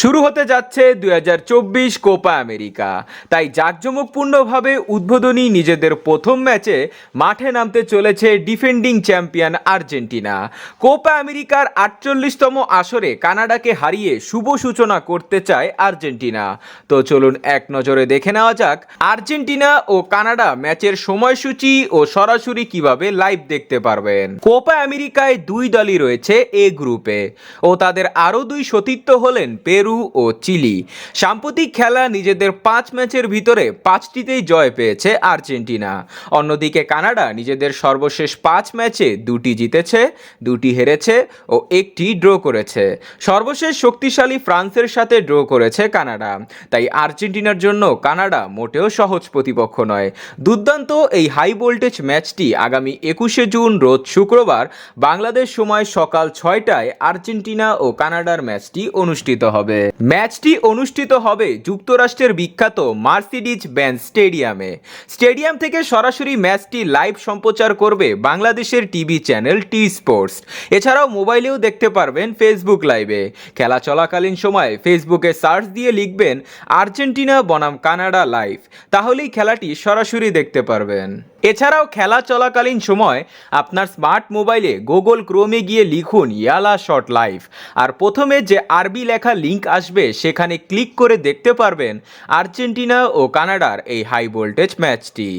শুরু হতে যাচ্ছে দুই হাজার চব্বিশ কোপা আমেরিকা। তাই জাঁকজমকপূর্ণভাবে উদ্বোধনী নিজেদের প্রথম ম্যাচে মাঠে নামতে চলেছে ডিফেন্ডিং চ্যাম্পিয়ন আর্জেন্টিনা। কোপা আমেরিকার আটচল্লিশতম আসরে কানাডাকে হারিয়ে শুভ সূচনা করতে চায় আর্জেন্টিনা। তো চলুন এক নজরে দেখে নেওয়া যাক, আর্জেন্টিনা ও কানাডা ম্যাচের সময়সূচি ও সরাসরি কীভাবে লাইভ দেখতে পারবেন। কোপা আমেরিকায় দুই দলই রয়েছে এ গ্রুপে। ও তাদের আরও দুই সতীর্থ হলেন পেরু ও চিলি। সাম্প্রতিক খেলা নিজেদের পাঁচ ম্যাচের ভিতরে পাঁচটিতেই জয় পেয়েছে আর্জেন্টিনা। অন্যদিকে কানাডা নিজেদের সর্বশেষ পাঁচ ম্যাচে দুটি জিতেছে, দুটি হেরেছে ও একটি ড্র করেছে। সর্বশেষ শক্তিশালী ফ্রান্সের সাথে ড্র করেছে কানাডা। তাই আর্জেন্টিনার জন্য কানাডা মোটেও সহজ প্রতিপক্ষ নয়। দুর্দান্ত এই হাই ভোল্টেজ ম্যাচটি আগামী একুশে জুন, রোজ শুক্রবার, বাংলাদেশ সময় সকাল ছয়টায় আর্জেন্টিনা ও কানাডার ম্যাচটি অনুষ্ঠিত হবে। ম্যাচটি অনুষ্ঠিত হবে যুক্তরাষ্ট্রের বিখ্যাত মার্সিডিজ ব্যান্ড স্টেডিয়ামে। স্টেডিয়াম থেকে সরাসরি ম্যাচটি লাইভ সম্প্রচার করবে বাংলাদেশের টিভি চ্যানেল টি স্পোর্টস এছাড়াও মোবাইলেও দেখতে পারবেন ফেসবুক লাইভে। খেলা চলাকালীন সময় ফেসবুকে সার্চ দিয়ে লিখবেন, আর্জেন্টিনা বনাম কানাডা লাইভ। তাহলেই খেলাটি সরাসরি দেখতে পারবেন। এছাড়াও খেলা চলাকালীন সময় আপনার স্মার্ট মোবাইলে গুগল ক্রোমে গিয়ে লিখুন, ইয়ালা শর্ট লাইভ আর প্রথমে যে আরবি লেখা লিঙ্ক আসবে, সেখানে ক্লিক করে দেখতে পারবেন আর্জেন্টিনা ও কানাডার এই হাই ভোল্টেজ ম্যাচটি।